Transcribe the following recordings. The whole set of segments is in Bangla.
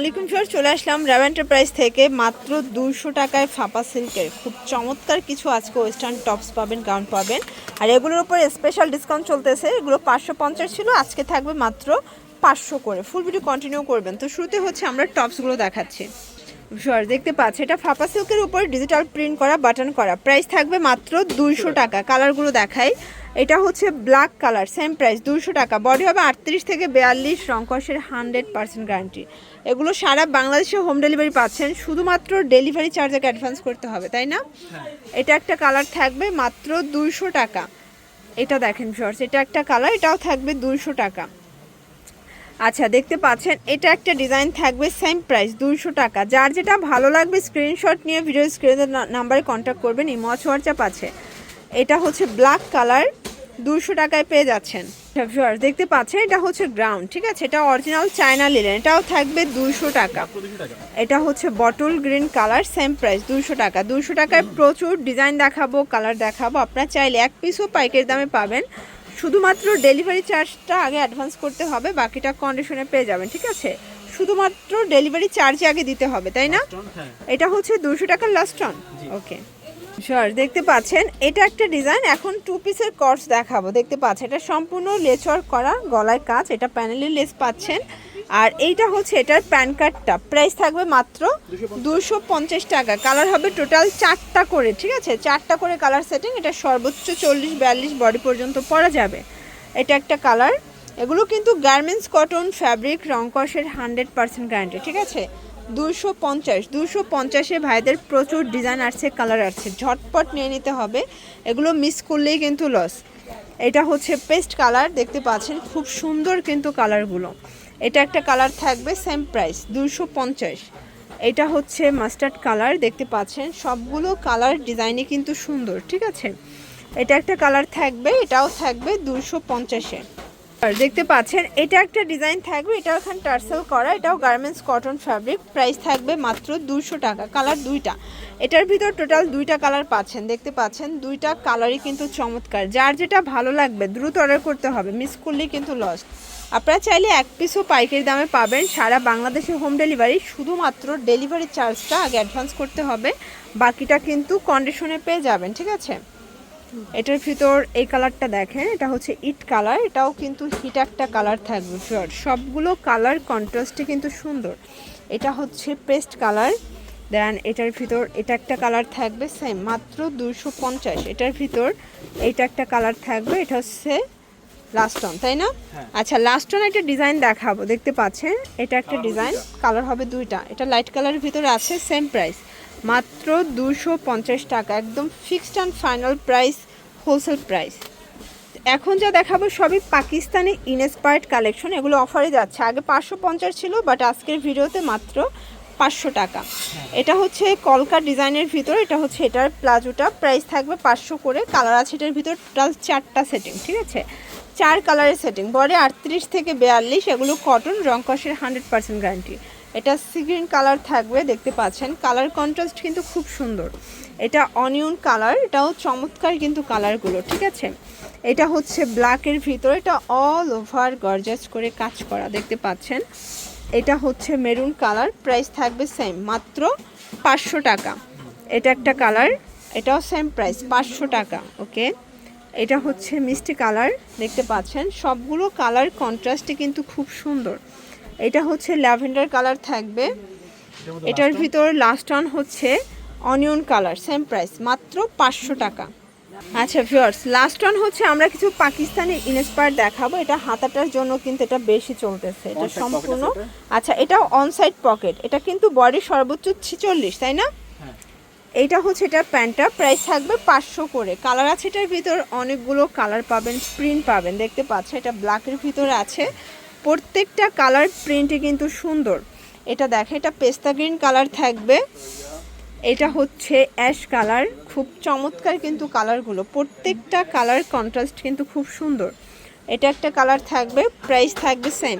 আলাইকুম ফিওর চলে আসলাম র্যাব এন্টারপ্রাইজ থেকে মাত্র দুশো টাকায় ফাপা সিল্কের। খুব চমৎকার কিছু আজকে ওয়েস্টার্ন টপস পাবেন গাউন পাবেন। আর এগুলোর উপর স্পেশাল ডিসকাউন্ট চলতেছে। এগুলো পাঁচশো পঞ্চাশ ছিল, আজকে থাকবে মাত্র পাঁচশো করে। ফুল ভিডিও কন্টিনিউ করবেন। তো শুরুতে হচ্ছে আমরা টপসগুলো দেখাচ্ছি। শিওর দেখতে পাচ্ছি। এটা ফাপা সিল্কের উপর ডিজিটাল প্রিন্ট করা বাটন করা। প্রাইস থাকবে মাত্র দুইশো টাকা। কালারগুলো দেখাই। এটা হচ্ছে ব্ল্যাক কালার সেম প্রাইস দুইশো টাকা। বডি হবে আটত্রিশ থেকে বিয়াল্লিশ রংকসের হান্ড্রেড পার্সেন্ট গ্যারান্টি এগুলো সারা বাংলাদেশে হোম ডেলিভারি পাচ্ছেন। শুধুমাত্র ডেলিভারি চার্জ অ্যাডভান্স করতে হবে তাই না? এটা একটা কালার থাকবে মাত্র দুইশো টাকা। এটা দেখেন শর্টস এটা একটা কালার এটাও থাকবে দুইশো টাকা। আচ্ছা দেখতে পাচ্ছেন, এটা একটা ডিজাইন থাকবে সেম প্রাইস দুইশো টাকা। যার যেটা ভালো লাগবে স্ক্রিনশট নিয়ে ভিডিও স্ক্রিনের নাম্বারে কন্ট্যাক্ট করবেন ইমোয়াচ হোয়াটসঅ্যাপ আছে। এটা হচ্ছে ব্ল্যাক কালার দুশো টাকায় পেয়ে যাচ্ছেন। ভিউয়ার্স দেখতে পাচ্ছেন, এটা হচ্ছে গ্রাউন্ড ঠিক আছে? এটা অরিজিনাল চায়না লিলেন এটাও থাকবে দুশো টাকা। এটা হচ্ছে bottle green colour same price দুশো টাকা। দুশো টাকায় প্রচুর ডিজাইন দেখাবো কালার দেখাবো। আপনার চাইলে এক পিসও পাইকারি দামে পাবেন। শুধুমাত্র ডেলিভারি চার্জটা আগে অ্যাডভান্স করতে হবে বাকিটা কন্ডিশনে পেয়ে যাবেন ঠিক আছে? শুধুমাত্র ডেলিভারি চার্জ আগে দিতে হবে তাই না? এটা হচ্ছে দুশো টাকার লাস্ট অন ওকে শিওর দেখতে পাচ্ছেন, এটা একটা ডিজাইন এখন টু পিসের কর্স দেখাবো। দেখতে পাচ্ছেন, এটা সম্পূর্ণ লেচর করা, গলায় কাজ, এটা প্যানেলের লেস পাচ্ছেন। আর এইটা হচ্ছে এটার প্যান কার্ডটা প্রাইস থাকবে মাত্র দুশো পঞ্চাশ টাকা। কালার হবে টোটাল চারটা করে, ঠিক আছে? চারটা করে কালার সেটিং এটা সর্বোচ্চ চল্লিশ, বিয়াল্লিশ বডি পর্যন্ত পরা যাবে। এটা একটা কালার এগুলো কিন্তু গার্মেন্টস কটন ফ্যাব্রিক রংকসের হান্ড্রেড পার্সেন্ট গ্যারান্টি ঠিক আছে? দুশো পঞ্চাশ, দুশো পঞ্চাশে ভাইদের প্রচুর ডিজাইন আসছে কালার আসছে। ঝটপট নিয়ে নিতে হবে। এগুলো মিস করলেই কিন্তু লস এটা হচ্ছে পেস্ট কালার দেখতে পাচ্ছেন? খুব সুন্দর কিন্তু কালারগুলো এটা একটা কালার থাকবে সেম প্রাইস দুশো পঞ্চাশ। এটা হচ্ছে মাস্টার্ড কালার দেখতে পাচ্ছেন? সবগুলো কালার ডিজাইনে কিন্তু সুন্দর, ঠিক আছে? এটা একটা কালার থাকবে, এটাও থাকবে দুশো পঞ্চাশে। দেখতে পাচ্ছেন, এটা একটা ডিজাইন থাকবে, এটা এখানে টার্সেল করা, এটাও গার্মেন্টস কটন ফ্যাব্রিক প্রাইস থাকবে মাত্র দুশো টাকা কালার দুইটা। এটার ভিতর টোটাল দুইটা কালার পাচ্ছেন, দেখতে পাচ্ছেন, দুইটা কালারই কিন্তু চমৎকার। যার যেটা ভালো লাগবে, দ্রুত অর্ডার করতে হবে মিস করলেই কিন্তু লস আপনারা চাইলে এক পিসও পাইকারি দামে পাবেন, সারা বাংলাদেশে হোম ডেলিভারি শুধুমাত্র ডেলিভারি চার্জটা আগে অ্যাডভান্স করতে হবে, বাকিটা কিন্তু কন্ডিশনে পেয়ে যাবেন, ঠিক আছে? এটার ভিতর এই কালারটা দেখেন এটা হচ্ছে ইট কালার এটাও কিন্তু হিট একটা কালার থাকবে শিওর সবগুলো কালার কন্ট্রাস্টে কিন্তু সুন্দর। এটা হচ্ছে পেস্ট কালার দেন এটার ভিতর এটা একটা কালার থাকবে সেম মাত্র দুশো পঞ্চাশ। এটার ভিতর এইটা একটা কালার থাকবে এটা হচ্ছে লাস্ট অন তাই না? আচ্ছা লাস্ট অন একটা ডিজাইন দেখাবো দেখতে পাচ্ছেন? এটা একটা ডিজাইন কালার হবে দুইটা। এটা লাইট কালারের ভিতরে আছে সেম প্রাইস মাত্র দুশো পঞ্চাশ টাকা, একদম fixed and final price wholesale price এখন যা দেখাবো সবই পাকিস্তানি ইনস্পায়ার্ড কালেকশন এগুলো অফারে যাচ্ছে। আগে পাঁচশো পঞ্চাশ ছিল বাট আজকের ভিডিওতে মাত্র পাঁচশো টাকা। এটা হচ্ছে কলকা ডিজাইনের ভিতর, এটা হচ্ছে এটার প্লাজোটা। প্রাইস থাকবে পাঁচশো করে কালার আছে এটার ভিতর টোটাল চারটা সেটিং ঠিক আছে? চার কালারের সেটিং বডি আটত্রিশ থেকে বিয়াল্লিশ, এগুলো কটন রংকসের হান্ড্রেড পার্সেন্ট গ্যারান্টি এটা সিগ্রিন কালার থাকবে, দেখতে পাচ্ছেন। কালার কন্ট্রাস্ট কিন্তু খুব সুন্দর। এটা অনিয়ন কালার এটাও চমৎকার কিন্তু কালারগুলো ঠিক আছে? এটা হচ্ছে ব্ল্যাকের ভিতরে, এটা অল ওভার গর্জাস করে কাজ করা, দেখতে পাচ্ছেন? এটা হচ্ছে মেরুন কালার প্রাইস থাকবে সেম মাত্র পাঁচশো টাকা। এটা একটা কালার এটাও সেম প্রাইস পাঁচশো টাকা ওকে এটা হচ্ছে মিষ্টি কালার দেখতে পাচ্ছেন? সবগুলো কালার কন্ট্রাস্টে কিন্তু খুব সুন্দর। এটা হচ্ছে ল্যাভেন্ডার কালার থাকবে। এটার ভিতর লাস্ট অন হচ্ছে অনিয়ন কালার সেম প্রাইস মাত্র পাঁচশো টাকা। আচ্ছা ভিউয়ার্স লাস্ট অন হচ্ছে আমরা কিছু পাকিস্তানি ইনস্পায়ার দেখাবো। এটা হাতাটার জন্য কিন্তু এটা বেশি চলতেছে এটা সম্পূর্ণ। আচ্ছা এটা অন সাইড পকেট এটা কিন্তু বডি সর্বোচ্চ ছিচল্লিশ তাই না? হ্যাঁ। এইটা হচ্ছে এটা প্যান্টটা প্রাইস থাকবে পাঁচশো করে। কালার আছে এটার ভিতর অনেকগুলো কালার পাবেন প্রিন্ট পাবেন দেখতে পাচ্ছেন এটা ব্ল্যাকের ভিতরে আছে। প্রত্যেকটা কালার প্রিন্টে কিন্তু সুন্দর। এটা দেখে এটা পেস্তা গ্রিন কালার থাকবে। এটা হচ্ছে অ্যাশ কালার খুব চমৎকার কিন্তু কালারগুলো। প্রত্যেকটা কালার কন্ট্রাস্ট কিন্তু খুব সুন্দর। এটা একটা কালার থাকবে প্রাইস থাকবে সেম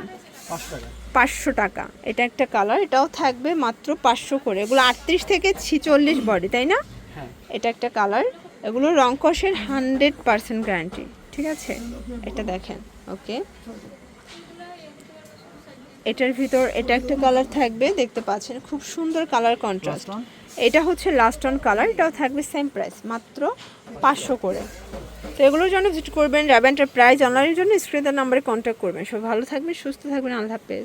পাঁচশো টাকা। এটা একটা কালার এটাও থাকবে মাত্র পাঁচশো করে। এগুলো আটত্রিশ থেকে ছিচল্লিশ বডি তাই না? হ্যাঁ। এটা একটা কালার এগুলো রংকসের হান্ড্রেড পার্সেন্ট গ্যারান্টি ঠিক আছে? এটা দেখেন ওকে এটার ভিতর এটা একটা কালার থাকবে দেখতে পাচ্ছেন খুব সুন্দর কালার কন্ট্রাস্ট এটা হচ্ছে লাস্ট অন কালার এটাও থাকবে সেম প্রাইস মাত্র পাঁচশো করে। তো এগুলোর জন্য ভিজিট করবেন র্যাবেন্টার প্রাইস অনলাইনের জন্য স্ক্রিনের নাম্বারে কন্ট্যাক্ট করবেন। সব ভালো থাকবেন সুস্থ থাকবেন আল্লাহ হাফেজ।